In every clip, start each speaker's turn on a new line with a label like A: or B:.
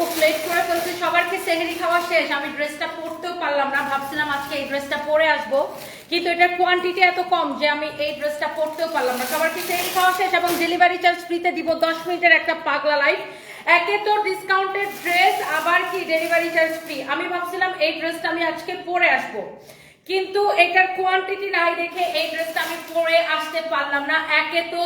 A: ও plate করে ফেলছে সবারকে সেহেরি খাওয়া শেষ? আমি ড্রেসটা পরতেও পারলাম না, ভাবছিলাম আজকে এই ড্রেসটা পরে আসব। কিন্তু এটার কোয়ান্টিটি এত কম যে আমি এই ড্রেসটা পরতেও পারলাম না। সবারকে সেহেরি খাওয়া শেষ? এবং ডেলিভারি চার্জ ফ্রিতে দিব দশ মিনিটের একটা পাগলা লাইফ একে তো ডিসকাউন্টেড ড্রেস আবার কি ডেলিভারি চার্জ ফ্রি আমি ভাবছিলাম এই ড্রেসটা আমি আজকে পরে আসব। কিন্তু এটার কোয়ান্টিটি নাই দেখে এই ড্রেসটা আমি পরে আসতে পারলাম না। একে তো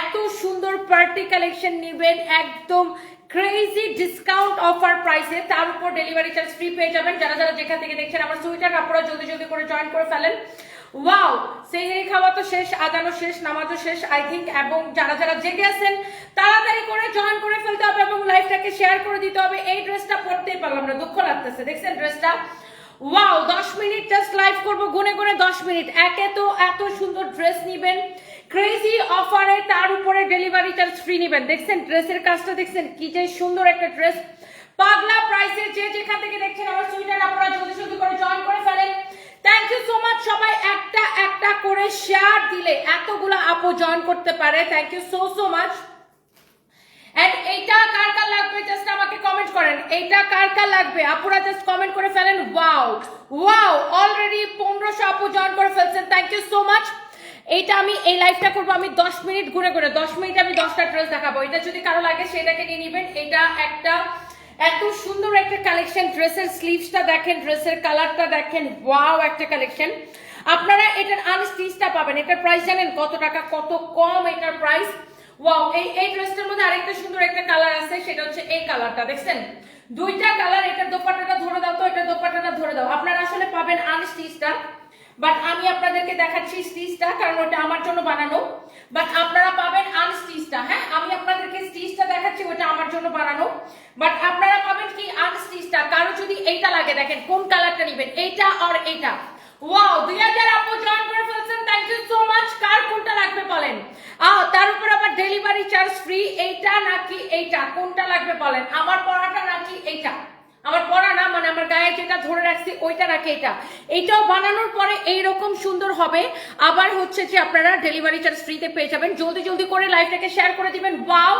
A: এত সুন্দর পার্টি কালেকশন নেবেন, একদম ক্রেজি ডিসকাউন্ট অফার প্রাইসে তার উপর ডেলিভারি চার্জ ফ্রি পেয়ে যাবেন। যারা যারা যেখান থেকে দেখছেন আমার সুইটার আপনারা জলদি জলদি করে জয়েন করে ফেলেন। ওয়াও সেহেরি খাওয়া তো শেষ আজানো শেষ, নামাজও শেষ আই থিঙ্ক এবং যারা যারা জেগে আছেন, তাড়াতাড়ি করে জয়েন করে ফেলতে হবে এবং লাইফটাকে শেয়ার করে দিতে হবে। এই ড্রেসটা পরতেই পারলাম না, দুঃখ লাগতেছে, দেখছেন ড্রেসটা ওয়াও দশ মিনিট জাস্ট লাইভ করব, গুনে গুনে দশ মিনিট একে তো এত সুন্দর ড্রেস নিবেন। ক্রেজি অফারে তার উপরে ডেলিভারি চার্জ ফ্রি নেবেন। দেখছেন, ড্রেসের কাজটা দেখছেন, কি যে সুন্দর একটা ড্রেস। পাগলা প্রাইসে যে যেখান থেকে দেখছেন আমার সুইটার, আপনারা জলদি জলদি করে জয়েন করে ফেলেন। থ্যাংক ইউ সো মাচ সবাই একটা একটা করে শেয়ার দিলে এতগুলো আপু জয়েন করতে পারে। Thank you so so much and এইটা কার কার লাগবে? জাস্ট আমাকে কমেন্ট করেন। এইটা কার কার লাগবে? আপুরা জাস্ট কমেন্ট করে ফেলেন। ওয়াও ওয়াও অলরেডি পনেরোশো আপু জয়েন করে ফেলছেন। থ্যাংক ইউ সো মাচ এইটা আমি, এই লাইভটা করব আমি দশ মিনিট ঘুরে ঘুরে, দশ মিনিট আমি দশটা ড্রেস দেখাবো। এটা যদি কারও লাগে সেটাকে নিয়ে নিবেন। এটা একটা এত সুন্দর একটা কালেকশন ড্রেসের স্লিভসটা দেখেন ড্রেসের কালারটা দেখেন ওয়াও একটা কালেকশন আপনারা এটার আনস্টিচটা পাবেন। এটার প্রাইস জানেন কত টাকা? কত কম এটার প্রাইস ওয়াও এই এই ড্রেসটার মধ্যে আরেকটা সুন্দর একটা কালার আছে, সেটা হচ্ছে এই কালারটা দেখছেন? দুইটা কালার এটার দোপাট্টাটা ধরে দাও তো, এটার দোপাট্টাটা ধরে দাও। আপনারা আসলে পাবেন আনস্টিচটা বাট আমি আপনাদেরকে দেখাচ্ছি স্টিচটা, কারণ ওটা আমার জন্য বানানো। বাট আপনারা পাবেন আনস্টিচটা হ্যাঁ? আমি আপনাদেরকে স্টিচটা দেখাচ্ছি ওটা আমার জন্য বানানো। বাট আপনারা পাবেন কি আনস্টিচটা কারও যদি এইটা লাগে, দেখেন, কোন কালারটা নেবেন? এইটা আর এইটা ওয়াও দুই হাজার আপু জয়েন করে ফেলছেন থ্যাংক ইউ সো মাচ কার কোনটা লাগবে বলেন? আহ, তার উপর আবার ডেলিভারি চার্জ ফ্রি এইটা নাকি এইটা? কোনটা লাগবে বলেন? আমার পড়াটা নাকি এইটা? আমার পড়া না মানে আমার গায়ে যেটা ধরে রাখছি, ওইটা নাকি এটা এইটাও বানানোর পরে এইরকম সুন্দর হবে। আবার হচ্ছে যে আপনারা ডেলিভারি চার্জ ফ্রিতে পেয়ে যাবেন। জলদি জলদি করে লাইভটাকে শেয়ার করে দিবেন। Wow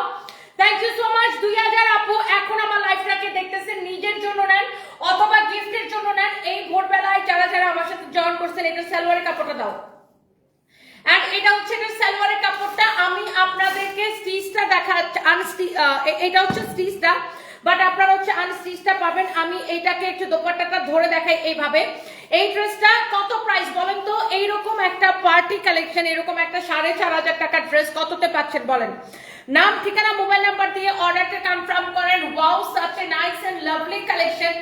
A: thank you so much দুই হাজার আপু। এখন আমার লাইফটাকে দেখতেছেন, নিজের জন্য নেন, অথবা গিফটের জন্য নেন। এই ভোরবেলায় যারা যারা আমার সাথে জয়েন করছেন, এটা সালোয়ারের কাপড়টা দাও। এটা হচ্ছে সালোয়ারের কাপড়টা আমি আপনাদেরকে স্টিচটা দেখা এটা হচ্ছে স্টিচটা বাট আপনারা হচ্ছে আনস্টিচটা পাবেন। আমি এইটাকে একটু দোপাট্টাটা ধরে দেখাই এইভাবে। এই ড্রেসটা কত প্রাইস বলেন তো? এইরকম একটা পার্টি কালেকশন এরকম একটা সাড়ে চার হাজার টাকার ড্রেস কততে পাচ্ছেন বলেন? নাম, ঠিকানা মোবাইল নাম্বার দিয়ে অর্ডারটা কনফার্ম করেন। Wow such a nice and lovely collection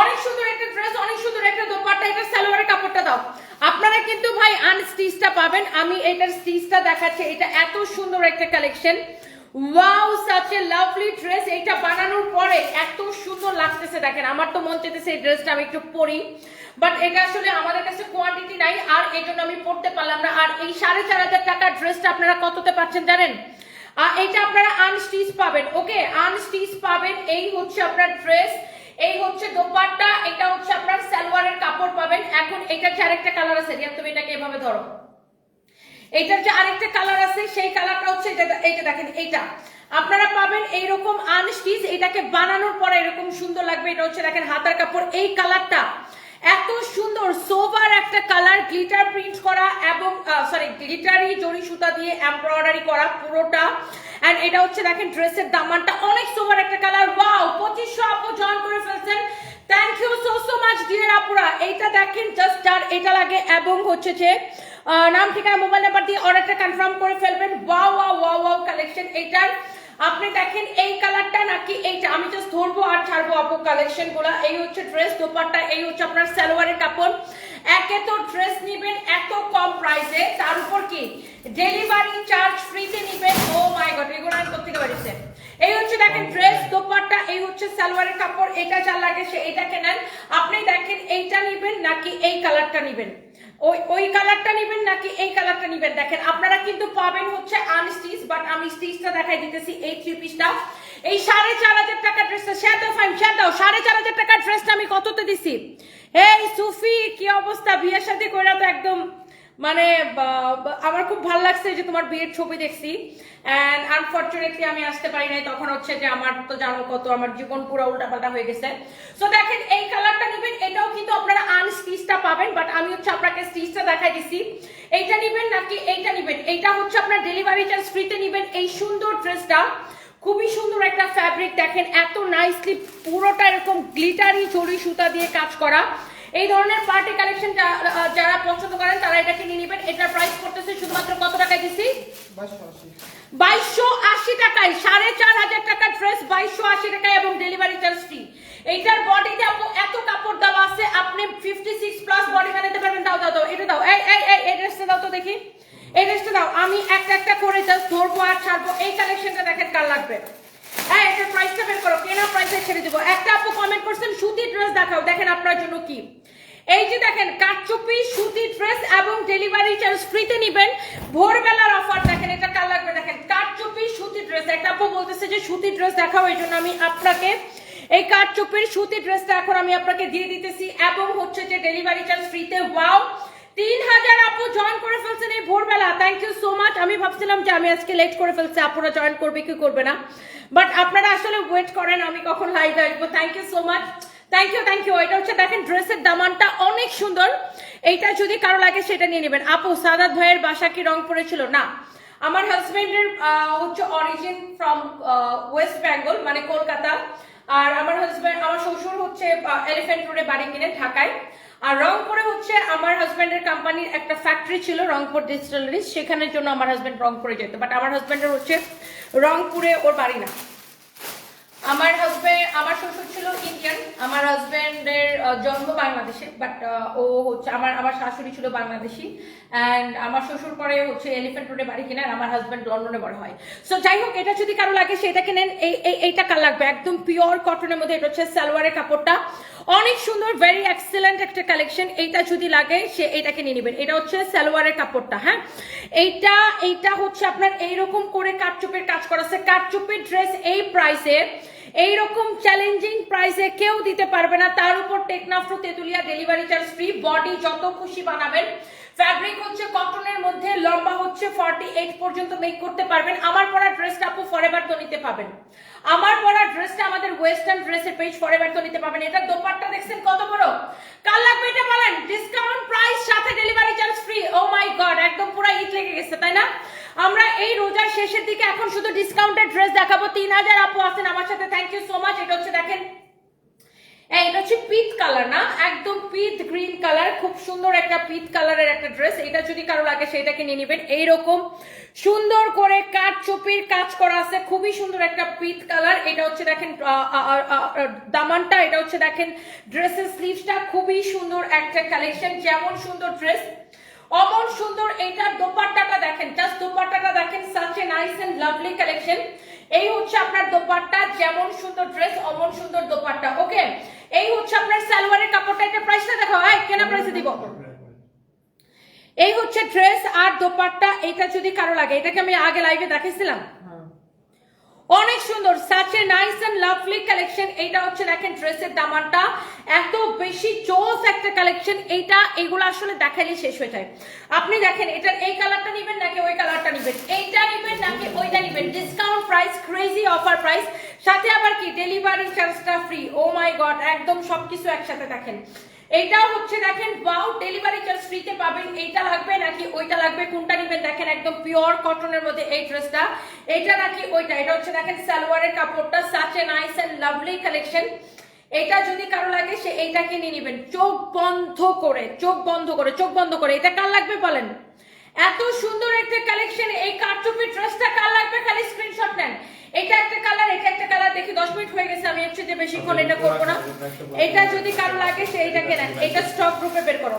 A: অনেক সুন্দর একটা ড্রেস অনেক সুন্দর একটা দোপাট্টা। এটা সালোয়ারের কাপড়টা দাও। আপনারা কিন্তু ভাই আনস্টিচটা পাবেন। আমি এটার স্টিচটা দেখাচ্ছি। এটা এত সুন্দর একটা collection wow such a lovely dress এইটা বানানোর পরে এত সুন্দর লাগতেছে, দেখেন। আমার তো মন চাইতেছে এই ড্রেসটা আমি একটু পরি। বাট এটা আসলে আমাদের কাছে কোয়ান্টিটি নাই, আর এই জন্য আমি পড়তে পারলাম না। আর এই সাড়ে চার হাজার টাকার ড্রেসটা আপনারা কততে পাচ্ছেন জানেন? আর এইটা আপনারা আনস্টিচ পাবেন, ওকে? আনস্টিচ পাবেন, এই হচ্ছে আপনার ড্রেস এই হচ্ছে দোপাট্টা, এটা হচ্ছে আপনার সালোয়ারের কাপড় পাবেন। এখন এটার যে একটা কালার আছে। রিয়া তুমি এটাকে এভাবে ধরো। এইটার যে আরেকটা কালার আছে, সেই কালারটা হচ্ছে এটা এইটা দেখেন, এইটা। আপনারা পাবেন এইরকম আনস্টিচ এটাকে বানানোর পরে এরকম সুন্দর লাগবে। এটা হচ্ছে দেখেন হাতার কাপড়, এই কালারটা এত সুন্দর সোভার একটা কালার গ্লিটার প্রিন্ট করা এবং সরি গ্লিটারি জরি সুতা দিয়ে এমব্রয়ডারি করা পুরোটা। এন্ড এটা হচ্ছে দেখেন ড্রেসের দামানটা, অনেক সোভার একটা কালার ওয়াও পঁচিশশো আপু জয়েন করে ফেলছেন। Thank you so so much dear আপুরা। এইটা দেখেন জাস্ট আর এটা লাগে এবং হচ্ছে যে নাম, ঠিকানা, মোবাইল নাম্বার দিয়ে অর্ডারটা কনফার্ম করে ফেলবেন। ওয়াও ওয়াও ওয়াও কালেকশন এইটার। আপনি দেখেন এই কালারটা নাকি এইটা। আমি জাস্ট ধরবো আর ছাড়বো আপু কালেকশনগুলা। এই হচ্ছে ড্রেস দোপাট্টা, এই হচ্ছে আপনার সালোয়ারের কাপড়। একে তো ড্রেস নিবেন এত কম প্রাইসে তার উপর কি? ডেলিভারি চার্জ ফ্রিতে নিবেন। ও মাই গড এগুলো আমি কোথেকে বাড়িছে এই হচ্ছে দেখেন ড্রেস দোপাট্টা, এই হচ্ছে সালোয়ারের কাপড়। এটা যা লাগে সে এটাকে নেন। আপনি দেখেন এইটা নিবেন নাকি এই কালারটা নিবেন? ওই ওই কালারটা নেবেন নাকি এই কালারটা নেবেন? দেখেন, আপনারা কিন্তু পাবেন হচ্ছে আনস্টিচ বাট আমি স্টিচটা দেখাই দিতেছি এই থ্রি পিসটা এই সাড়ে চার হাজার টাকার ড্রেসটা শেয়ার দাও ফাইন শেয়ার দাও সাড়ে চার হাজার টাকার ড্রেসটা আমি কততে দিছি? এই সুফি, কি অবস্থা? বিয়ের সাথে কইরা তো একদম মানে আমার খুব ভালো লাগছে যে তোমার বিয়ের ছবি দেখছি। অ্যান্ড আনফর্চুনেটলি আমি আসতে পারি নাই। তখন হচ্ছে যে আমার তো জানো কত, আমার জীবন পুরো উল্টাপাল্টা হয়ে গেছে। সো দেখেন, এই কালারটা নেবেন, এটাও কিন্তু আপনারা আনস্টিচটা পাবেন বাট আমি হচ্ছে আপনাকে স্টিচটা দেখাই দিছি। এইটা নেবেন নাকি এইটা নেবেন? এইটা হচ্ছে আপনার ডেলিভারি চার্জ ফ্রিতে নেবেন। এই সুন্দর ড্রেসটা খুবই সুন্দর একটা ফ্যাব্রিক দেখেন, এত নাইসলি পুরোটা এরকম গ্লিটারি চড়ি সুতা দিয়ে কাজ করা। এই ধরনের পার্টি কালেকশন যারা পছন্দ করেন, তারা এটাকে নিয়ে নেবেন। এটার প্রাইস করতেছে শুধুমাত্র কত টাকায় দিছি?
B: বাইশশো আশি।
A: টাকায়, সাড়ে চার হাজার টাকার ড্রেস বাইশশো আশি টাকায় এবং ডেলিভারি চার্জ ফ্রি এইটার বডিতে এত কাপড় দেওয়া আছে, আপনি ফিফটি সিক্স প্লাস বডি বানাতে পারবেন। দাও দাও দাও, এটা দাও। এই এই এই এই ড্রেসটা দাও তো দেখি। এই ড্রেসটা দাও। আমি একটা একটা করে জাস্ট ধরবো আর ছাড়বো। এই কালেকশনটা দেখেন কার লাগবে। হ্যাঁ এটার প্রাইসটা বের করো। কেনা প্রাইসে ছেড়ে দেবো। একটা আপু কমেন্ট করছেন, সুতির ড্রেস দেখাও। দেখেন আপনার জন্য কি। এই যে দেখেন, কাটচুপি, সুতি ড্রেস এবং ডেলিভারি চার্জ ফ্রিতে নিবেন। ভোরবেলার অফার দেখেন, এটা কার লাগবে? দেখেন, কাটচুপি, সুতি ড্রেস একটা আপু বলতেছে যে, সুতি ড্রেস দেখাও, এই জন্য আমি আপনাকে এই কাটচুপির, সুতি ড্রেসটা এখন আমি আপনাকে দিয়ে দিতেছি। এবং হচ্ছে যে ডেলিভারি চার্জ ফ্রিতে ওয়াও তিন হাজার আপু জয়েন করে ফেলছেন এই ভোরবেলা। থ্যাংক ইউ সো মাচ আমি ভাবছিলাম যে, আমি আজকে লেট করে ফেলছি, আপুরা জয়েন করবে কি করবে না? বাট আপনারা আসলে ওয়েট করেন, আমি কখন লাইভ আসব। Thank you so much thank you thank you এটা হচ্ছে দেখেন ড্রেসের দামানটা অনেক সুন্দর। এইটা যদি কারও লাগে, সেটা নিয়ে নেবেন। আপু, সাদাত ভাইয়ের বাসা কি রং পড়েছিল না। আমার হাজবেন্ডের হচ্ছে অরিজিন ফ্রম ওয়েস্ট বেঙ্গল মানে কলকাতা। আর আমার হাজব্যান্ড আমার শ্বশুর হচ্ছে এলিফ্যান্ট রোডে বাড়ি কিনে ঢাকায়। আর রংপুরে হচ্ছে আমার হাজব্যান্ডের কোম্পানির একটা ফ্যাক্টরি ছিল, রংপুর ডিস্টিলারিজ সেখানের জন্য আমার হাজব্যান্ড রংপুরে যেত। বাট আমার হাজব্যান্ডের হচ্ছে রংপুরে ওর বাড়ি না। আমার হাজবেন্ড আমার শ্বশুর ছিল ইন্ডিয়ান আমার হাজব্যান্ডের জন্ম বাংলাদেশে বাট ও হচ্ছে আমার আমার শাশুড়ি ছিল বাংলাদেশি অ্যান্ড আমার শ্বশুর পরে হচ্ছে এলিফ্যান্ট রোডে বাড়ি আর আমার হাজব্যান্ড লন্ডনে বড় হয়। সো যাই হোক, এটা যদি কারও লাগে, সেটাকে নেন, এই- এইটা কার লাগবে? একদম পিওর কটনের মধ্যে, এটা হচ্ছে সালোয়ারের কাপড়টা। অনেক সুন্দর ভেরি এক্সেলেন্ট একটা কালেকশন এইটা যদি লাগে, সে এটাকে নিয়ে নেবেন। এটা হচ্ছে সালোয়ারের কাপড়টা হ্যাঁ? এইটা এইটা হচ্ছে আপনার এইরকম করে কাঠচুপের কাজ করা আছে। কাঠচুপের ড্রেস এই প্রাইসে এইরকম চ্যালেঞ্জিং প্রাইসে কেউ দিতে পারবে না। তার উপর টেকনাফ্রো Tetulia delivery charge free body যত খুশি বানাবেন ফ্যাব্রিক হচ্ছে কটনের মধ্যে, লম্বা হচ্ছে ফর্টি এইট পর্যন্ত মেক করতে পারবেন। আমার পরা ড্রেসটা আপু ফরেভার তো নিতে পাবেন। আমার পরা ড্রেসটা আমাদের ওয়েস্টার্ন ড্রেসের পেজ ফরেভার তো নিতে পাবেন। এটা দোপাট্টা দেখছেন কত বড়? কাল লাগবে এটা বলেন? ডিসকাউন্ট প্রাইস সাথে delivery charge free oh my god একদম পুরো ঈদ লেগে গেছে, তাই না? আমরা এই রোজার শেষের দিকে এখন শুধু ডিসকাউন্টেড ড্রেস দেখাবো। তিন হাজার আপু আছেন আমার সাথে। থ্যাংক ইউ সো মাচ এটা হচ্ছে দেখেন এটা হচ্ছে পিট কালার না? একদম পিট গ্রিন কালার, খুব সুন্দর একটা পিট কালারের একটা ড্রেস। এটা যদি কারও লাগে সেটাকে নিয়ে নেবেন। এইরকম সুন্দর করে কাঠ চুপির কাজ করা আছে। খুবই সুন্দর একটা পিট কালার। এটা হচ্ছে দেখেন দামানটা, এটা হচ্ছে দেখেন ড্রেসের স্লিভসটা খুবই সুন্দর একটা কালেকশন যেমন সুন্দর ড্রেস, অমন সুন্দর। এইটার দোপাট্টাটা দেখেন জাস্ট দোপাট্টাটা দেখেন such a nice and lovely collection এই হচ্ছে আপনার দোপাট্টা, যেমন সুন্দর ড্রেস, অমন সুন্দর দোপাট্টা ওকে এই হচ্ছে আপনার সালোয়ারের কাপড়টা এটা প্রাইসটা দেখো এই, কেনা প্রাইসে দিব। এই হচ্ছে ড্রেস আর দোপাট্টা, এটা যদি কারও লাগে, এটাকে আমি আগে লাইভে দেখাইছিলাম।
B: হ্যাঁ
A: অনেক সুন্দর such nice and lovely collection এইটা হচ্ছে দেখেন ড্রেসের দামানটা। এত বেশি চোস একটা কালেকশন এইটা, এগুলো আসলে দেখাইলে শেষ হয়ে যায়। আপনি দেখেন, এটার এই কালারটা নেবেন নাকি ওই কালারটা নেবেন? এইটা নেবেন নাকি ওইটা নেবেন? Discount price crazy offer price delivery চার্জটা ফ্রি ও মাই গড একদম সবকিছু একসাথে দেখেন। এইটাও হচ্ছে দেখেন ওয়াও ডেলিভারি চার্জ ফ্রিতে পাবেন। এইটা লাগবে নাকি ওইটা লাগবে? কোনটা নেবেন? দেখেন একদম পিওর কটনের মধ্যে এই ড্রেসটা এইটা নাকি ওইটা? এটা হচ্ছে দেখেন সালোয়ারের কাপড়টা such a nice and lovely collection এটা যদি কারও লাগে, সে এইটাকে নিয়ে নেবেন। চোখ বন্ধ করে, চোখ বন্ধ করে, চোখ বন্ধ করে। এটা কার লাগবে বলেন? এত সুন্দর একটা কালেকশন এই কারচুপি ড্রেসটা কার লাগবে খালি স্ক্রিনশট নেন। এটা একটা কালার এটা একটা কালার দেখি দশ মিনিট হয়ে গেছে আমি যে বেশিক্ষণ এটা করব না। এটা যদি কারও লাগে সে এইটাকে নেন। এটা স্টক গ্রুপে বের করো।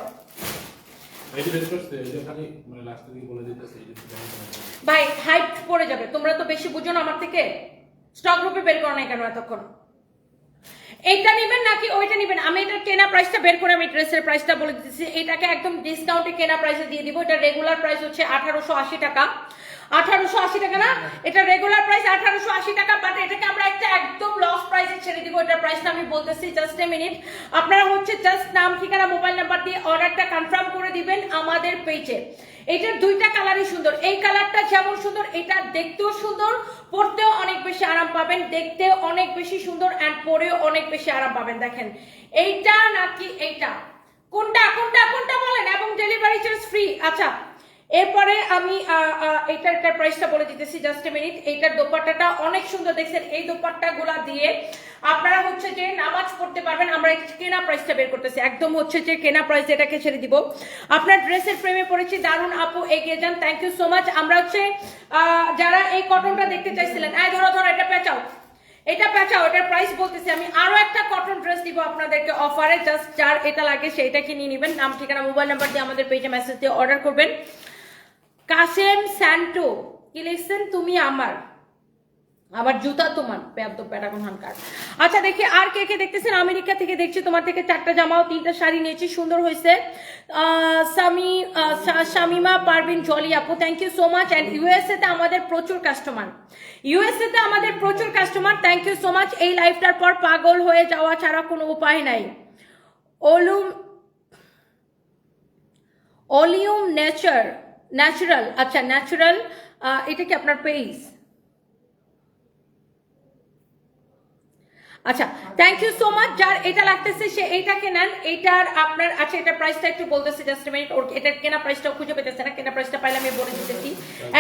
A: ভাই হাইপ পড়ে যাবে। তোমরা তো বেশি বুঝো না আমার থেকে। স্টক গ্রুপে বের করো না কেন এতক্ষণ? এইটা নেবেন নাকি ওইটা নেবেন? আমি এটা কেনা প্রাইসটা বের করে আমি ড্রেসের প্রাইসটা বলে দিচ্ছি এটাকে একদম ডিসকাউন্টে কেনা প্রাইসে দিয়ে দিব। এটা রেগুলার প্রাইস হচ্ছে আঠারোশো আশি টাকা। আঠারোশো আশি টাকা না? এটা রেগুলার প্রাইস আঠারোশো আশি টাকা বাট এটাকে আমরা একটা একদম লস প্রাইসে ছেড়ে দিব। এটার প্রাইসটা আমি বলতেছি জাস্ট এ মিনিট আপনারা হচ্ছে জাস্ট নাম, ঠিকানা মোবাইল নাম্বার দিয়ে অর্ডারটা কনফার্ম করে দিবেন আমাদের পেজে এটার দুইটা কালারই সুন্দর। এই কালারটা যেমন সুন্দর, এটা দেখতেও সুন্দর পরতেও অনেক বেশি আরাম পাবেন, দেখতেও অনেক বেশি সুন্দর অ্যান্ড পরেও অনেক বেশি আরাম পাবেন। দেখেন, এইটা নাকি এইটা? কোনটা কোনটা কোনটা বলেন? এবং ডেলিভারি চার্জ ফ্রি আচ্ছা এরপরে আমি এইটার এটার প্রাইসটা বলে দিতেছি জাস্ট এ মিনিট এইটার দোপাট্টাটা অনেক সুন্দর, দেখছেন, এই দোপাট্টা গুলা দিয়ে আপনারা হচ্ছে যে নামাজ পড়তে পারবেন, আমরা কেনা প্রাইসটা বের করতেছি, একদম হচ্ছে যে কেনা প্রাইস এটাকে ছেড়ে দিব। আপনার ড্রেসের প্রেমে পড়েছি দারুণ আপু এগিয়ে যান থ্যাংক ইউ সো মাচ আমরা হচ্ছে যারা এই কটনটা দেখতে চাইছিলেন, এই ধরো ধরো, এটা পেঁচাও এটা পেঁচাও, এটার প্রাইস বলতেছি আমি, আরও একটা কটন ড্রেস দিব আপনাদেরকে অফারে জাস্ট যার এটা লাগে সেইটা কিনে নেবেন, নাম, ঠিকানা মোবাইল নাম্বার দিয়ে আমাদের পেজে মেসেজ দিয়ে অর্ডার করবেন। কাসেম স্যান্টো, কি লিখছেন? তুমি আমার। আবার জুতা তোমার প্যারাগন হানকার। আচ্ছা দেখি আর কে কে দেখতেছেন? আমেরিকা থেকে দেখছি, তোমার থেকে চারটা জামাও, তিনটা শাড়ি নিয়েছি, সুন্দর হয়েছে। সামি শামিমা, পারভিন, জলি আপু thank you so much and USA তে আমাদের প্রচুর কাস্টমার ইউএসএ তে আমাদের প্রচুর customer thank you so much এই লাইফটার পর পাগল হয়ে যাওয়া ছাড়া কোনো উপায় নাই। ওলুম অলিউম নেচার ন্যাচারাল আচ্ছা ন্যাচুরাল এটা কি আপনার পেইস আচ্ছা থ্যাংক ইউ সো মাচ যার এটা লাগতেছে, সে এইটাকে নেন এইটার আপনার আচ্ছা এটা প্রাইসটা একটু বলতেছে জাস্ট মিনিট ওর এটার কেনা প্রাইসটা খুঁজে পেতেছে না। কেনা প্রাইসটা পাইলে আমি বলে দিতেছি।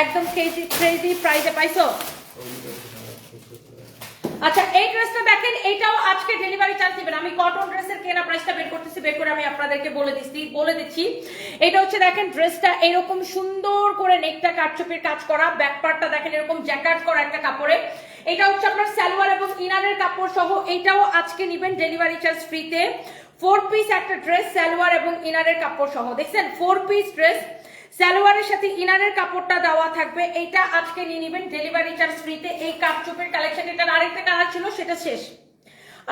A: একদম ক্রেজি ক্রেজি প্রাইসে পাইছো? আচ্ছা এই ড্রেসটা দেখেন, এটাও আজকে ডেলিভারি চার্জ দিবেন। আমি কটন ড্রেসের কেনা প্রাইসটা বের করতেছি, বের করে আমি আপনাদেরকে বলে দিচ্ছি বলে দিচ্ছি। এটা হচ্ছে দেখেন ড্রেসটা এরকম সুন্দর করে নেকটা কাটচুপির কাজ করা ব্যাক পার্টটা দেখেন, এরকম জ্যাকেট করা একটা কাপড়ে। এটা হচ্ছে আপনার সালোয়ার এবং ইনারের কাপড় সহ, এটাও আজকে নিবেন ডেলিভারি চার্জ ফ্রিতে ফোর পিস একটা ড্রেস সালোয়ার এবং ইনারের কাপড় সহ। দেখছেন? ফোর পিস ড্রেস সালোয়ারের সাথে ইনারের কাপড়টা দেওয়া থাকবে। এইটা আজকে নিয়ে নেবেন। ডেলিভারি চার্জ ফ্রিতে এই কাপচুপের কালেকশন এটার আরেকটা কালার ছিল সেটা শেষ।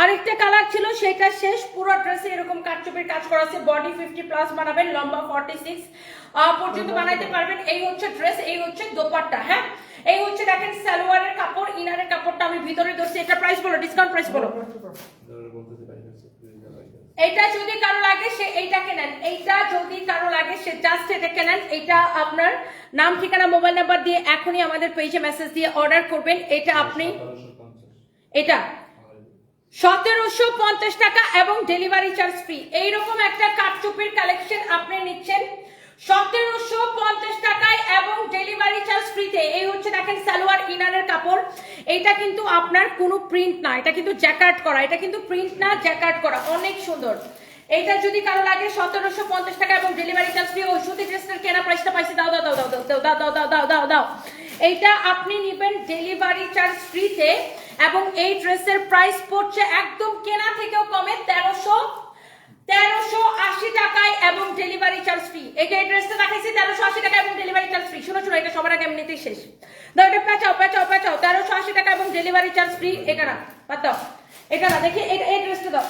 A: আরেকটা কালার ছিল সেটা শেষ। পুরো ড্রেসে এরকম কাটচুপের কাজ করা আছে। বডি ফিফটি প্লাস বানাবেন লম্বা ফর্টি সিক্স পর্যন্ত বানাইতে পারবেন। এই হচ্ছে ড্রেস এই হচ্ছে দোপাট্টা হ্যাঁ? এই হচ্ছে দেখেন সালোয়ারের কাপড় ইনারের কাপড়টা আমি ভিতরে ধরছি। এটা প্রাইস বলো ডিসকাউন্ট প্রাইস বলো। এইটা যদি কারও লাগে, সে এইটাকে নেন। এইটা যদি কারও লাগে, সে জাস্ট এটাকে নেন। এটা আপনার নাম, ঠিকানা, মোবাইল নাম্বার দিয়ে এখনই আমাদের পেজে মেসেজ দিয়ে অর্ডার করবেন। এটা আপনি এটা। সতেরোশো পঞ্চাশ টাকা এবং ডেলিভারি চার্জ ফ্রি এইরকম একটা কাঠচুপির কালেকশন আপনি নিচ্ছেন। সতেরোশো পঞ্চাশ টাকায় এবং ডেলিভারি চার্জ ফ্রিতে এই হচ্ছে দেখেন সালোয়ার ইনারের কাপড়। এটা কিন্তু আপনার কোনো প্রিন্ট না, এটা কিন্তু জ্যাকার্ট করা, এটা কিন্তু প্রিন্ট না জ্যাকার্ট করা, অনেক সুন্দর। এইটা যদি কারও লাগে সতেরোশো পঞ্চাশ টাকা এবং ডেলিভারি চার্জ ফ্রি ওই সুতি ড্রেসটার কেনা প্রাইসটা পাইছে, দাও দাও দাও দাও দাও দাও দাও দাও দাও দাও। দাও এইটা আপনি নিবেন ডেলিভারি চার্জ ফ্রিতে এবং এই ড্রেসের প্রাইস পড়ছে একদম কেনা থেকেও কমে তেরোশো তেরোশো আশি টাকায় এবং ডেলিভারি চার্জ ফ্রি এই যে ড্রেসটা তেরোশো আশি টাকা এবং ডেলিভারি চার্জ ফ্রি শুনো শুনো, এটা সবার আগে এমনিতেই শেষ। দাও এটা পেঁচাও পেঁচাও পেঁচাও। তেরোশো আশি টাকা এবং ডেলিভারি চার্জ ফ্রি এটা না বাদ দাও। এটা না দাও।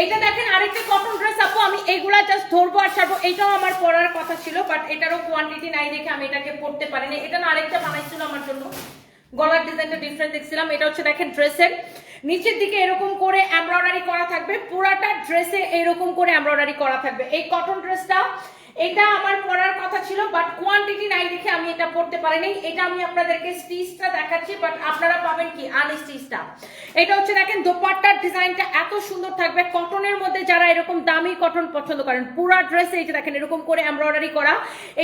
A: এইটা দেখেন, আরেকটা কটন ড্রেস আপু, আমি এগুলা জাস্ট ধরবো আর ছাড়বো এটাও আমার পরার কথা ছিল বাট এটারও কোয়ান্টিটি নাই দেখে আমি এটাকে পড়তে পারিনি। এটা না আরেকটা বানাইছিল আমার জন্য। গলার ডিজাইনটা ডিফারেন্ট দেখছিলাম। এটা হচ্ছে দেখেন ড্রেসের নিচের দিকে এরকম করে এমব্রয়ডারি করা থাকবে, পুরাটা ড্রেসে এরকম করে এমব্রয়ডারি করা থাকবে। এই কটন ড্রেসটা এটা আমার পরার কথা ছিল বাট কোয়ান্টিটি নাই দেখে আমি এটা পড়তে পারিনি। এটা আমি আপনাদেরকে স্টিচটা দেখাচ্ছি বাট আপনারা পাবেন কি? আনস্টিচটা এটা হচ্ছে দেখেন, দোপাট্টার ডিজাইনটা এত সুন্দর থাকবে। কটনের মধ্যে যারা এরকম দামি কটন পছন্দ করেন, পুরা ড্রেসে এই যে দেখেন, এরকম করে এমব্রয়ডারি করা,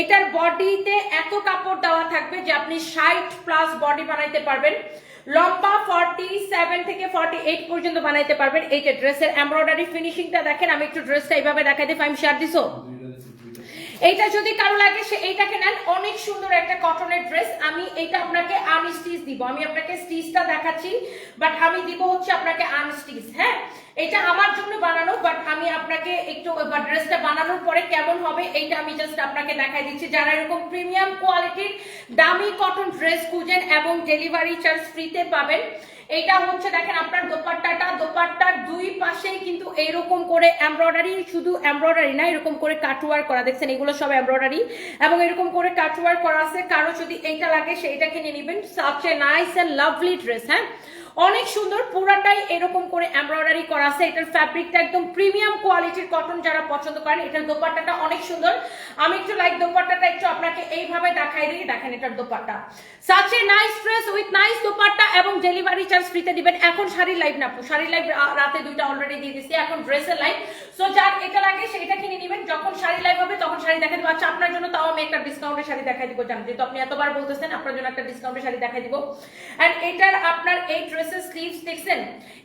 A: এটার বডিতে এত কাপড় দেওয়া থাকবে যে আপনি ষাট প্লাস বডি বানাইতে পারবেন। লম্বা ফর্টি সেভেন থেকে ফর্টি এইট পর্যন্ত বানাইতে পারবেন। এই যে ড্রেসের এমব্রয়ডারি ফিনিশিংটা দেখেন, আমি একটু ড্রেসটা এইভাবে দেখাই দিই আমি শেয়ার দিছো। এইটা যদি কারও লাগে, সে এইটাকে নেন। অনেক সুন্দর একটা কটনের ড্রেস আমি এইটা আপনাকে আনস্টিচ দিব। আমি আপনাকে স্টিচটা দেখাচ্ছি বাট আমি দিব হচ্ছে আপনাকে আনস্টিচ হ্যাঁ? এটা আমার জন্য বানানো বাট আমি আপনাকে একটু ড্রেসটা বানানোর পরে কেমন হবে এইটা আমি জাস্ট আপনাকে দেখাই দিচ্ছি। যারা এরকম প্রিমিয়াম কোয়ালিটির দামি কটন ড্রেস খুঁজেন এবং ডেলিভারি চার্জ ফ্রিতে পাবেন, এটা হচ্ছে দেখেন আপনার দোপাট্টাটা, দোপাট্টার দুই পাশেই কিন্তু এরকম করে এমব্রয়ডারি শুধু এমব্রয়ডারি না, এরকম করে কাটওয়ার করা, দেখছেন এগুলো সব এমব্রয়ডারি এবং এরকম করে কাটওয়ার করা আছে, কারও যদি এইটা লাগে সেইটা কিনে নেবেন। সাবচেয়ে নাইস এন্ড লাভলি ড্রেস হ্যাঁ? অনেক সুন্দর, পুরাটাই এরকম করে এমব্রয়ডারি করা আছে। এটার ফ্যাব্রিকটা একদম প্রিমিয়াম কোয়ালিটির কটন যারা পছন্দ করেন, এটার দোপাট্টাটা অনেক সুন্দর। আমি একটু লাইক দোপাট্টাটা একটু আপনাকে এইভাবে দেখাই দিই। দেখেন এটার দোপাট্টা। সাথে nice dress with nice dupatta এবং ডেলিভারি চার্জ ফ্রিতে দিবেন। এখন শাড়ির লাইভ না শাড়ির লাইভ রাতে দুইটা অলরেডি দিয়ে দিচ্ছি এখন ড্রেসের লাইভ সো যার এটা লাগে সেটা কিনে নেবেন, যখন শাড়ি লাইভ হবে, তখন শাড়ি দেখা দিব। আচ্ছা আপনার জন্য তাও আমি একটা ডিসকাউন্টের শাড়ি দেখাই দিব জানেন যেহেতু আপনি এতবার বলতেছেন, আপনার জন্য একটা ডিসকাউন্টের শাড়ি দেখাই দিব। এন্ড এটার আপনার এই ড্রেসের স্লিভস দেখছেন?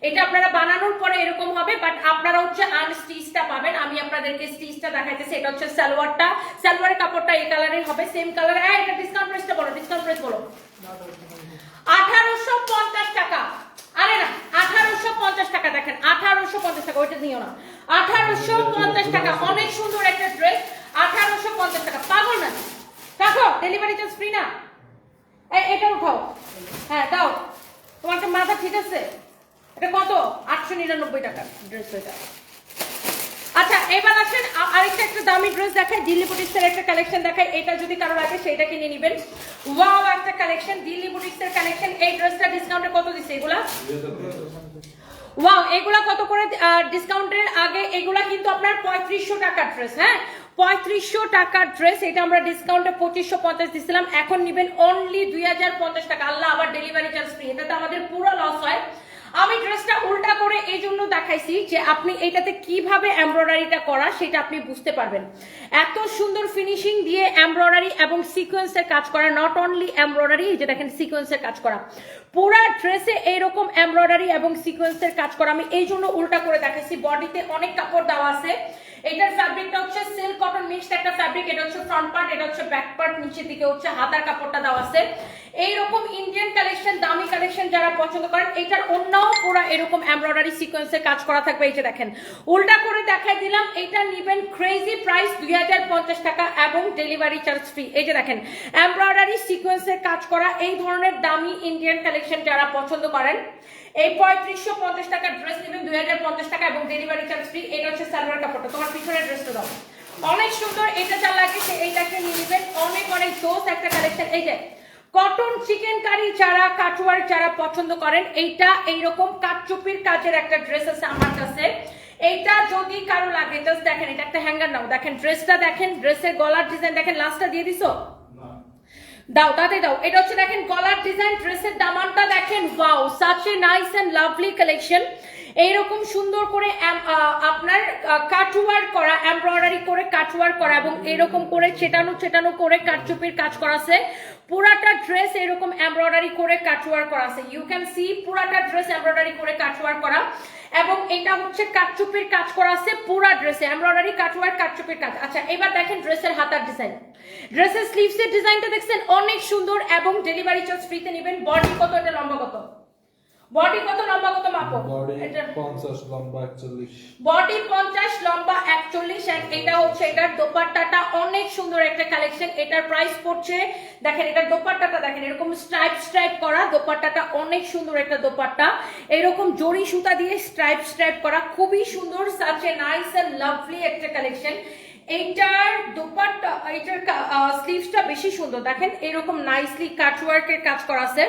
A: এটা আপনারা বানানোর পরে এরকম হবে বাট আপনারা হচ্ছে আনস্টিচটা পাবেন। আমি আপনাদেরকে স্টিচটা দেখাইতেছি, এটা হচ্ছে সালোয়ারটা। সালোয়ারের কাপড়টা এই কালারের হবে সেম কালার হ্যাঁ এটা ডিসকাউন্ট প্রাইসটা বলো ডিসকাউন্ট প্রাইস বলো। আঠারোশো পঞ্চাশ টাকা। আরে না, আঠারোশো পঞ্চাশ টাকা দেখেন, আঠারোশো পঞ্চাশ টাকা, ওইটা নিও না। আঠারোশো পঞ্চাশ টাকা, অনেক সুন্দর একটা ড্রেস, আঠারোশো পঞ্চাশ টাকা। পাগল না? রাখো ডেলিভারি চার্জ ফ্রি না? এটা উঠাও। হ্যাঁ দাও। তোমার মাথা ঠিক আছে? এটা কত? আটশো নিরানব্বই টাকা ড্রেস এটা আচ্ছা এবার আসেন আ- আরেকটা একটা দামি ড্রেস দেখাই দিল্লি বুটিক্সের একটা কালেকশন দেখাই এটা যদি কারও লাগে সেটা কিনে নেবেন। ওয়াও একটা কালেকশন দিল্লি বুটিক্সের কালেকশন এই ড্রেসটা ডিসকাউন্টে কত দিচ্ছে এগুলা? ওয়াও এগুলা কত করে ডিসকাউন্টের আগে, এগুলা কিন্তু আপনার পঁয়ত্রিশশো টাকার ড্রেস হ্যাঁ? পঁয়ত্রিশশো টাকার ড্রেস এটা আমরা ডিসকাউন্টে পঁচিশশো পঞ্চাশ দিচ্ছিলাম এখন নিবেন অনলি দুই হাজার পঞ্চাশ টাকা। আল্লাহ, আবার ডেলিভারি চার্জ ফ্রি এটাতে আমাদের পুরো লস হয়। আমি ড্রেসটা উল্টা করে এই জন্য দেখাইছি যে আপনি এটাতে কীভাবে এমব্রয়ডারিটা করা সেটা আপনি বুঝতে পারবেন। এত সুন্দর ফিনিশিং দিয়ে এমব্রয়ডারি এবং সিকোয়েন্সের কাজ করা নট অনলি এমব্রয়ডারি যে দেখেন সিকোয়েন্সের কাজ করা। পুরা ড্রেসে এইরকম এমব্রয়ডারি এবং সিকোয়েন্সের কাজ করা। আমি এই জন্য উল্টা করে দেখাইছি। বডিতে অনেক কাপড় দেওয়া আছে। এটার ফ্যাব্রিকটা হচ্ছে সিল্ক কটন মিক্সড একটা ফ্যাব্রিক এটা হচ্ছে ফ্রন্ট পার্ট এটা হচ্ছে ব্যাক পার্ট নিচের দিকে হচ্ছে হাতার কাপড়টা দেওয়া আছে। এইরকম ইন্ডিয়ান কালেকশন দামি কালেকশন যারা পছন্দ করেন, এটার অন্যও পুরো এরকম এমব্রয়ডারি সিকোয়েন্সে কাজ করা থাকবে। এই যে দেখেন, উল্টা করে দেখাই দিলাম, এটা নিবেন ক্রেজি প্রাইস দুই হাজার পঞ্চাশ টাকা এবং ডেলিভারি চার্জ ফ্রি এই যে দেখেন এমব্রয়ডারি সিকোয়েন্সে কাজ করা, এই ধরনের দামি ইন্ডিয়ান কালেকশন যারা পছন্দ করেন এই পঁয়ত্রিশশো পঞ্চাশ টাকার ড্রেস নেবেন, দুই হাজার পঞ্চাশ টাকা এবং ডেলিভারি চার্জ ফ্রি এটা হচ্ছে সালোয়ার কাপড়টা। তোমার পিছনের ড্রেসটা দাও। অনেক সুন্দর, এটা যা লাগে সে এইটাকে নিয়ে নেবেন। অনেক অনেক জোস একটা কালেকশন এই যে কটন চিকেন কারি যারা কাটুয়ার যারা পছন্দ করেন, এইটা এইরকম কাটচুপির কাজের একটা ড্রেস আছে আমার কাছে। এইটা যদি কারও লাগে জাস্ট দেখেন, এটা একটা হ্যাঙ্গার নাও। দেখেন ড্রেসটা দেখেন ড্রেসের গলার ডিজাইন দেখেন লাস্টটা দিয়ে দিছো? দাও, তাতে দাও। এটা হচ্ছে দেখেন গলার ডিজাইন ড্রেসের দামানটা দেখেন। Wow such a nice and lovely collection এইরকম সুন্দর করে আপনার কাটওয়ার করা এমব্রয়ডারি করে কাটওয়ার করা এবং এরকম করে চেটানো চেটানো করে কাটচুপির কাজ করা আছে। পুরাটা ড্রেস এরকম এমব্রয়ডারি করে কাটওয়ার করা আছে। ইউ ক্যান সি পুরাটা ড্রেস এমব্রয়ডারি করে কাটওয়ার করা। এবং এটা হচ্ছে কাটচুপির কাজ করা আছে পুরা ড্রেসে। এমব্রয়ডারি কাটওয়ার কাটচুপির কাজ। আচ্ছা এবার দেখেন ড্রেসের হাতার ডিজাইন ড্রেসের স্লিভসের ডিজাইনটা দেখছেন, অনেক সুন্দর এবং ডেলিভারি চার্জ ফ্রিতে নেবেন। বডি কত, এটা লম্বা কত? বডি কত লম্বা কত মাপো
B: বডি
A: এটা
B: পঞ্চাশ লম্বা একচল্লিশ।
A: বডি পঞ্চাশ লম্বা একচল্লিশ and এটা হচ্ছে এটার দোপাট্টাটা অনেক সুন্দর একটা কালেকশন এটার প্রাইস পড়ছে দেখেন এটার দোপাট্টাটা দেখেন এরকম স্ট্রাইপ স্ট্রাইপ করা দোপাট্টাটা অনেক সুন্দর একটা দোপাট্টা। এরকম জড়ি সুতা দিয়ে স্ট্রাইপ স্ট্রাইপ করা খুবই সুন্দর such a nice and lovely একটা কালেকশন এইটার দোপাট্টা এটার স্লিভসটা বেশি সুন্দর। দেখেন, এরকম নাইসলি কাটওয়ার্কের কাজ করা আছে।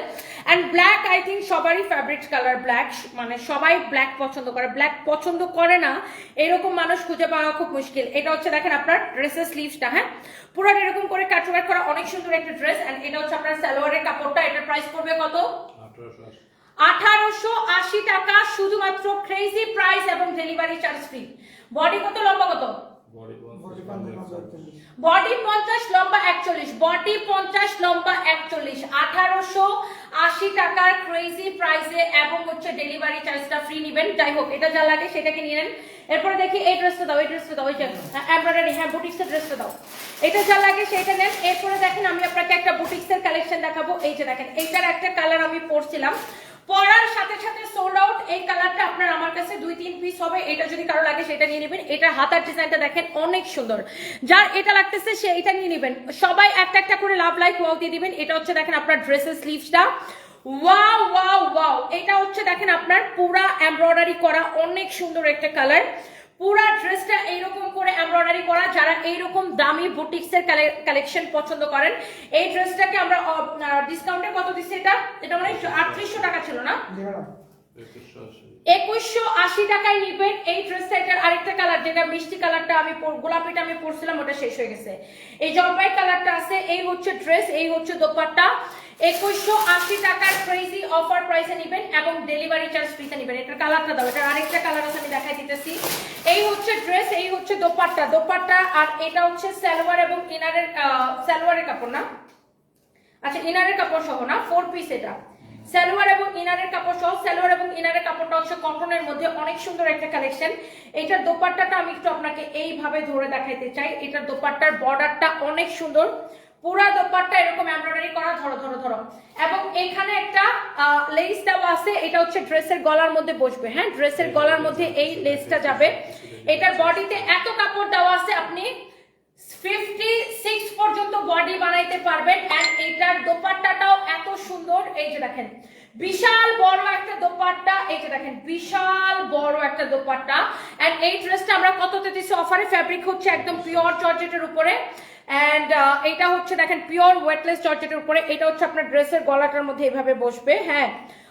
A: এন্ড ব্ল্যাক আই থিঙ্ক সবারই ফেভারিট কালার ব্ল্যাক মানে সবাই ব্ল্যাক পছন্দ করে। ব্ল্যাক পছন্দ করে না, এরকম মানুষ খুঁজে পাওয়া খুব মুশকিল। এটা হচ্ছে, দেখেন, আপনার ড্রেসের স্লিভসটা হ্যাঁ? পুরো এরকম করে কাটওয়ার্ক করা, অনেক সুন্দর একটা ড্রেস এন্ড এটা হচ্ছে আপনার সালোয়ারের কাপড়টা। এটার প্রাইস পড়বে কত?
C: আঠারোশো আশি
A: টাকা, শুধুমাত্র ক্রেজি প্রাইস এবং ডেলিভারি চার্জ ফ্রি বডি কত? লম্বা কত?
C: বডি
A: বডি পঞ্চাশ, লম্বা একচল্লিশ। বডি পঞ্চাশ, লম্বা একচল্লিশ। আঠারোশো আশি টাকার ক্রেজি প্রাইসে এবং হচ্ছে ডেলিভারি চার্জটা ফ্রি নেবেন। যাই হোক, এটা যা লাগে সেটাকে নিয়ে নেন। এরপরে দেখি এই ড্রেসটা দাও, এই ড্রেসটা দাও এমব্রয়ডারি হ্যাঁ বুটিক্সের ড্রেসটা দাও। এটা যা লাগে সেটা নেন। এরপরে দেখেন, আমি আপনাকে একটা বুটিক্সের কালেকশন দেখাবো। এই যে দেখেন, এইটার একটা কালার আমি পরছিলাম। পরার সাথে সাথে সোল্ড আউট এই কালারটা আপনার আমার কাছে দুই, তিন পিস হবে। এটা যদি কারও লাগে সেটা নিয়ে নেবেন। এটা হাতার ডিজাইনটা দেখেন, অনেক সুন্দর। যার এটা লাগতেছে সে এটা নিয়ে নেবেন। সবাই একটা একটা করে লাভ লাইক ওয়াও দিয়ে দিবেন। এটা হচ্ছে দেখেন আপনার ড্রেসের স্লিভসটা ওয়াও ওয়াও ওয়াও এটা হচ্ছে দেখেন আপনার পুরা এমব্রয়ডারি করা অনেক সুন্দর একটা কালার পুরা ড্রেসটা এইরকম করে এমব্রয়ডারি করা যারা এইরকম দামি বুটিক্সের কালেকশন পছন্দ করেন এই ড্রেসটাকে আমরা ডিসকাউন্টে কত দিচ্ছি এটা? এটা মানে আটত্রিশশো টাকা ছিল না?
C: একুশশো আশি
A: টাকায় নিবেন এই ড্রেসটা এটার আরেকটা যেটা মিষ্টি কালারটা আমি গোলাপিটা আমি পরছিলাম, ওটা শেষ হয়ে গেছে। এই জলপাই কালারটা আছে, এই হচ্ছে ড্রেস এই হচ্ছে দোপাট্টা। একুশশো আশি টাকার ক্রেজি অফার প্রাইসে নিবেন এবং ডেলিভারি চার্জ ফ্রিতে নিবেন। এটার কালারটা দাও, এটার আরেকটা কালার আছে, আমি দেখাই দিতেছি। এই হচ্ছে ড্রেস এই হচ্ছে দোপাট্টা। দোপাট্টা আর এটা হচ্ছে সালোয়ার এবং ইনারের সালোয়ারের কাপড় না? আচ্ছা ইনারের কাপড় সহ না ফোর পিস এটা। সালোয়ার এবং ইনারের কাপড় সহ সালোয়ার এবং ইনারের কাপড়টা হচ্ছে কটনের মধ্যে অনেক সুন্দর একটা কালেকশন এটার দোপাট্টাটা আমি একটু আপনাকে এইভাবে ধরে দেখাইতে চাই। এটার দোপাট্টার বর্ডারটা অনেক সুন্দর। পুরা দোপাট্টা এরকম এমব্রয়ডারি করা, ধরো ধরো ধরো। এবং এখানে একটা লেস দেওয়া আছে। এটা হচ্ছে ড্রেসের গলার মধ্যে বসবে। হ্যাঁ ড্রেসের গলার মধ্যে এই লেসটা যাবে। এটার বডিতে এত কাপড় দেওয়া আছে, আপনি ফিফটি সিক্স পর্যন্ত বডি বানাইতে পারবেন। এটার দোপাট্টাটাও এত সুন্দর, এই যে দেখেন, বিশাল বড় একটা দোপাট্টা, এই যে দেখেন, বিশাল বড় একটা দোপাট্টা। এন্ড এই ড্রেসটা আমরা কততে দিচ্ছি অফারে ফ্যাব্রিক হচ্ছে একদম পিওর জর্জেটের উপরে। এন্ড এটা হচ্ছে দেখেন পিওর ওয়েটলেস জর্জেটের উপরে। এটা হচ্ছে আপনার ড্রেসের গলাটার মধ্যে এভাবে বসবে হ্যাঁ।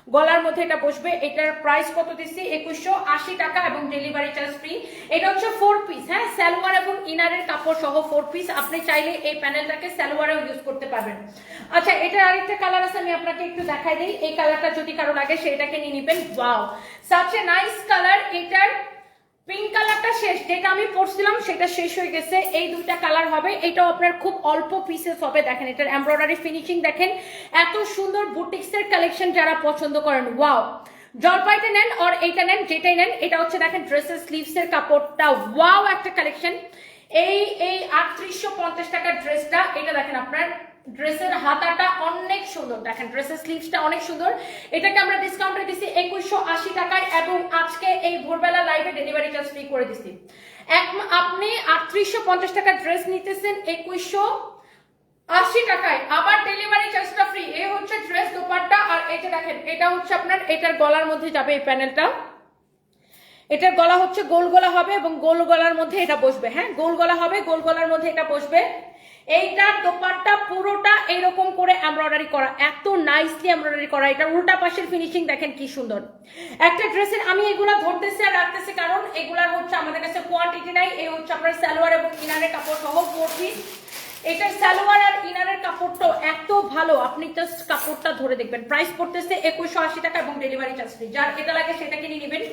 A: গলার মধ্যে এটা বসবে। এটার প্রাইস কত দিচ্ছি? একুশশো আশি টাকা এবং ডেলিভারি চার্জ ফ্রি এটা হচ্ছে ফোর পিস হ্যাঁ? স্যালোয়ার এবং ইনারের কাপড় সহ ফোর পিস আপনি চাইলে এই প্যানেলটাকে স্যালোয়ারেও ইউজ করতে পারবেন। আচ্ছা এটার আরেকটা কালার আছে, আমি আপনাকে একটু দেখাই দিই। এই কালারটা যদি কারও লাগে, সেটাকে নিয়ে নিবেন। সাচ এ নাইস কালার এটার পিঙ্ক কালারটা শেষ, যেটা আমি পরছিলাম সেটা শেষ হয়ে গেছে। এই দুইটা কালার হবে। এটাও আপনার খুব অল্প পিসেস হবে। দেখেন, এটার এমব্রয়ডারি ফিনিশিং দেখেন। এত সুন্দর বুটিক্সের কালেকশন যারা পছন্দ করেন ওয়াও জলপাইটা নেন আর এইটা নেন, যেটাই নেন, এটা হচ্ছে দেখেন ড্রেসের স্লিভস এর কাপড়টা ওয়াও একটা কালেকশন এই এই আটত্রিশশো পঞ্চাশ টাকার ড্রেসটা এটা দেখেন আপনার ড্রেসের হাতাটা অনেক সুন্দর। দেখেন, ড্রেসের স্লিভসটা অনেক সুন্দর। এটাকে আমরা ডিসকাউন্টে দিছি একুশশো আশি টাকায় এবং আজকে এই ভোরবেলা লাইভে ডেলিভারি চার্জ ফ্রি করে দিছি। এক আপনি আটত্রিশশো পঞ্চাশ টাকার ড্রেস নিতেছেন একুশশো আশি টাকায়। আবার ডেলিভারি চার্জটা ফ্রি এই হচ্ছে ড্রেস দোপাট্টা আর এটা দেখেন, এটা হচ্ছে আপনার, এটার গলার মধ্যে যাবে এই প্যানেলটা এটার গলা হচ্ছে গোল গলা হবে এবং গোল গলার মধ্যে এটা বসবে। হ্যাঁ গোল গলা হবে, গোল গলার মধ্যে এটা বসবে। এইটার দোপাট্টা পুরোটা এরকম করে এমব্রয়ডারি করা এত নাইসলি এমব্রয়ডারি করা এটা উল্টা পাশের ফিনিশিং দেখেন কি সুন্দর। একটা ড্রেসের আমি এগুলা ধরতেছি আর রাখতেছি কারণ এগুলার হচ্ছে আমাদের কাছে কোয়ান্টিটি নাই এই হচ্ছে আপনার সালোয়ার এবং ইনারের কাপড় সহ ফোর পিস এটার সালোয়ার আর ইনারের কাপড়টাও এত ভালো আপনি জাস্ট কাপড়টা ধরে দেখবেন। প্রাইস পড়তেছে একুশশো আশি টাকা এবং ডেলিভারি চার্জ ফ্রি যার এটা লাগে সেটা কিনে নেবেন।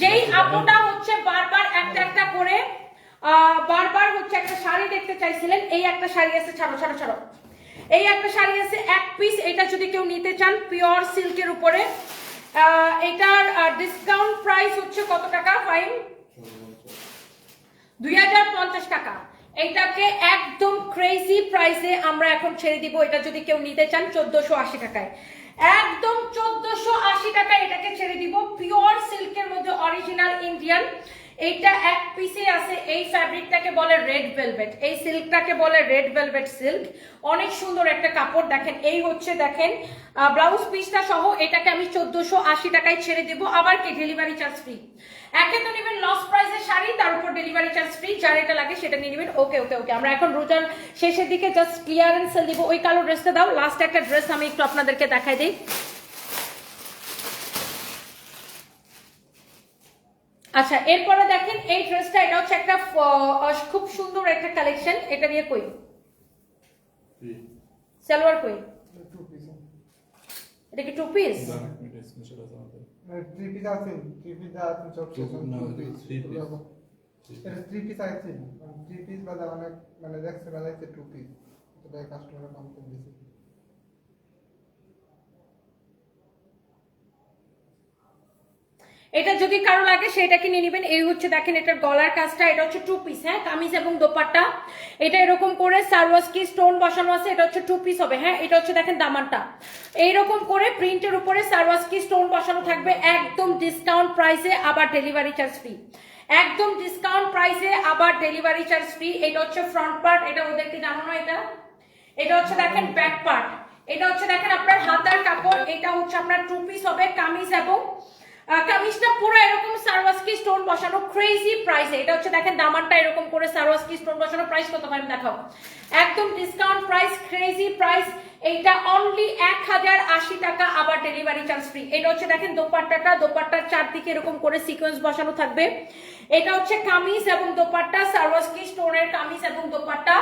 A: যেই আপুটা হচ্ছে বারবার একটা একটা করে বারবার হচ্ছে একটা শাড়ি দেখতে চাইছিলেন, এই একটা শাড়ি আছে, ছাড়ো ছাড়ো ছাড়ো। এই একটা শাড়ি আছে, এক পিস এটা যদি কেউ নিতে চান পিওর সিল্কের উপরে। এটার ডিসকাউন্ট প্রাইস হচ্ছে কত টাকা ফাইন দুই হাজার পঞ্চাশ টাকা। এটাকে একদম ক্রেজি প্রাইসে আমরা এখন ছেড়ে দিব, এটা যদি কেউ নিতে চান, চোদ্দশো আশি টাকায়। একদম চোদ্দশো আশি টাকায় এটাকে ছেড়ে দিব পিওর সিল্কের মধ্যে অরিজিনাল ইন্ডিয়ান এইটা এক পিসে আছে, এই ফ্যাব্রিকটাকে বলে রেড ভেলভেট এই সিল্কটাকে বলে রেড ভেলভেট সিল্ক অনেক সুন্দর একটা কাপড় দেখেন, এই হচ্ছে দেখেন ব্লাউজ পিসটা সহ, এটাকে আমি চোদ্দশো আশি টাকায় ছেড়ে দেবো, আবার কি ডেলিভারি চার্জ ফ্রি একে তো নেবেন লস প্রাইসের শাড়ি, তার উপর ডেলিভারি চার্জ ফ্রি যার এটা লাগে সেটা নিয়ে নেবেন। ওকে ওকে ওকে আমরা এখন রোজার শেষের দিকে জাস্ট ক্লিয়ারেন্স দিব, ওই কালো ড্রেসটা দাও লাস্ট একটা ড্রেস আমি একটু আপনাদেরকে দেখাই দিই। আচ্ছা এরপরে দেখেন এই ড্রেসটা এটা হচ্ছে একটা খুব সুন্দর একটা কালেকশন এটা দিয়ে কই? সালোয়ার কই?
B: টু পিস
A: এটা কি টু পিস
B: থ্রি পিস আছে থ্রি পিস আছে সব
C: Two- no,
B: এটা থ্রি পিস আছে। থ্রি পিস বাদে অনেক মানে দেখছে বেলাইছে টু পিস এটা কাস্টমার কম কম দিছে
A: এটা যদি কারও লাগে, সেটা কিনে নেবেন। এই হচ্ছে দেখেন এটার গলার কাজটা, এটা হচ্ছে টু পিস হ্যাঁ কামিজ এবং দোপাট্টা। এটা এরকম করে সারওয়াসকি স্টোন বসানো আছে, এটা হচ্ছে টু পিস হবে হ্যাঁ এটা হচ্ছে দেখেন দামানটা। এইরকম করে প্রিন্টের উপরে সারওয়াসকি স্টোন বসানো থাকবে একদম ডিসকাউন্ট প্রাইসে আবার ডেলিভারি চার্জ ফ্রি একদম ডিসকাউন্ট প্রাইসে আবার ডেলিভারি চার্জ ফ্রি এটা হচ্ছে ফ্রন্ট পার্ট এটা ওদেরকে জানানো এটা। এটা হচ্ছে দেখেন ব্যাক পার্ট এটা হচ্ছে দেখেন আপনার হাতার কাপড়, এটা হচ্ছে আপনার টু পিস হবে, কামিজ এবং কামিজটা পুরো এরকম সারওয়াসকি স্টোন বসানো ক্রেজি প্রাইসে এটা হচ্ছে, দেখেন দামানটা এরকম করে সারওয়াসকি স্টোন বসানো। প্রাইস কত পারেন দেখাও। একদম ডিসকাউন্ট প্রাইস ক্রেজি প্রাইস এইটা অনলি এক হাজার আশি টাকা, আবার ডেলিভারি চার্জ ফ্রি এটা হচ্ছে, দেখেন, দোপাট্টাটা। দোপাট্টার চারদিকে এরকম করে সিকোয়েন্স বসানো থাকবে। এটা হচ্ছে কামিজ এবং দোপাট্টা সারওয়াসকি স্টোনের কামিজ এবং দোপাট্টা।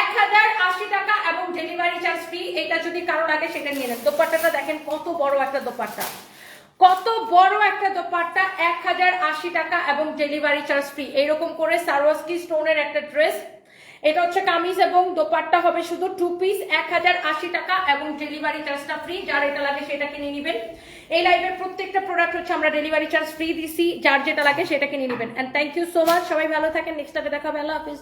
A: এক হাজার আশি টাকা এবং ডেলিভারি চার্জ ফ্রি এটা যদি কারও লাগে সেটা নিয়ে নেন। দোপাট্টাটা, দেখেন, কত বড় একটা দোপাট্টা। কত বড় একটা দোপাট্টা? এক হাজার আশি টাকা এবং ডেলিভারি চার্জ ফ্রি এইরকম করে সারওয়াসকি স্টোনের একটা ড্রেস এটা হচ্ছে কামিজ এবং দোপাট্টা হবে শুধু টু পিস এক হাজার আশি টাকা এবং ডেলিভারি চার্জটা ফ্রি যার এটা লাগে সেটা কিনে নেবেন। এই লাইভের প্রত্যেকটা প্রোডাক্ট হচ্ছে আমরা ডেলিভারি চার্জ ফ্রি দিছি। যার যেটা লাগে সেটা কিনে নেবেন। And thank you so much সবাই ভালো থাকেন। নেক্সট লাইভে দেখা আল্লাহ হাফিজ।